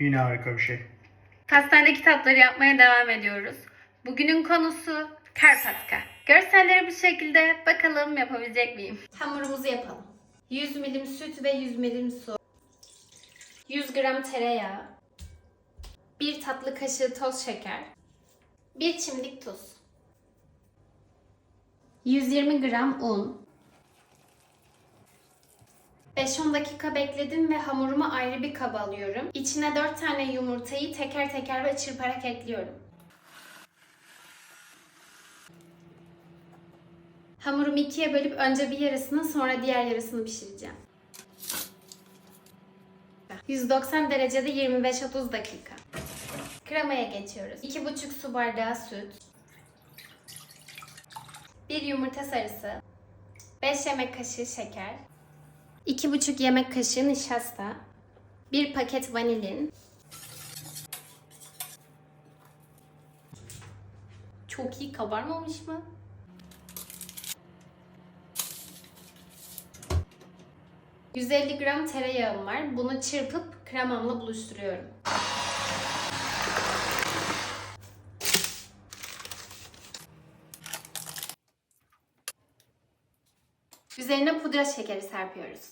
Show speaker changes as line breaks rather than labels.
Yine harika bir şey.
Pastanedeki tatları yapmaya devam ediyoruz. Bugünün konusu Karpatka. Görselleri bu şekilde. Bakalım yapabilecek miyim? Hamurumuzu yapalım. 100 milim süt ve 100 milim su. 100 gram tereyağı. 1 tatlı kaşığı toz şeker. 1 çimdik tuz. 120 gram un. 5-10 dakika bekledim ve hamurumu ayrı bir kaba alıyorum. İçine 4 tane yumurtayı teker teker ve çırparak ekliyorum. Hamurumu ikiye bölüp önce bir yarısını sonra diğer yarısını pişireceğim. 190 derecede 25-30 dakika. Kremaya geçiyoruz. 2,5 su bardağı süt. 1 yumurta sarısı. 5 yemek kaşığı şeker. 2,5 yemek kaşığı nişasta. 1 paket vanilin. Çok iyi kabarmamış mı? ...150 gram tereyağım var. Bunu çırpıp kremamla buluşturuyorum. Üzerine pudra şekeri serpiyoruz.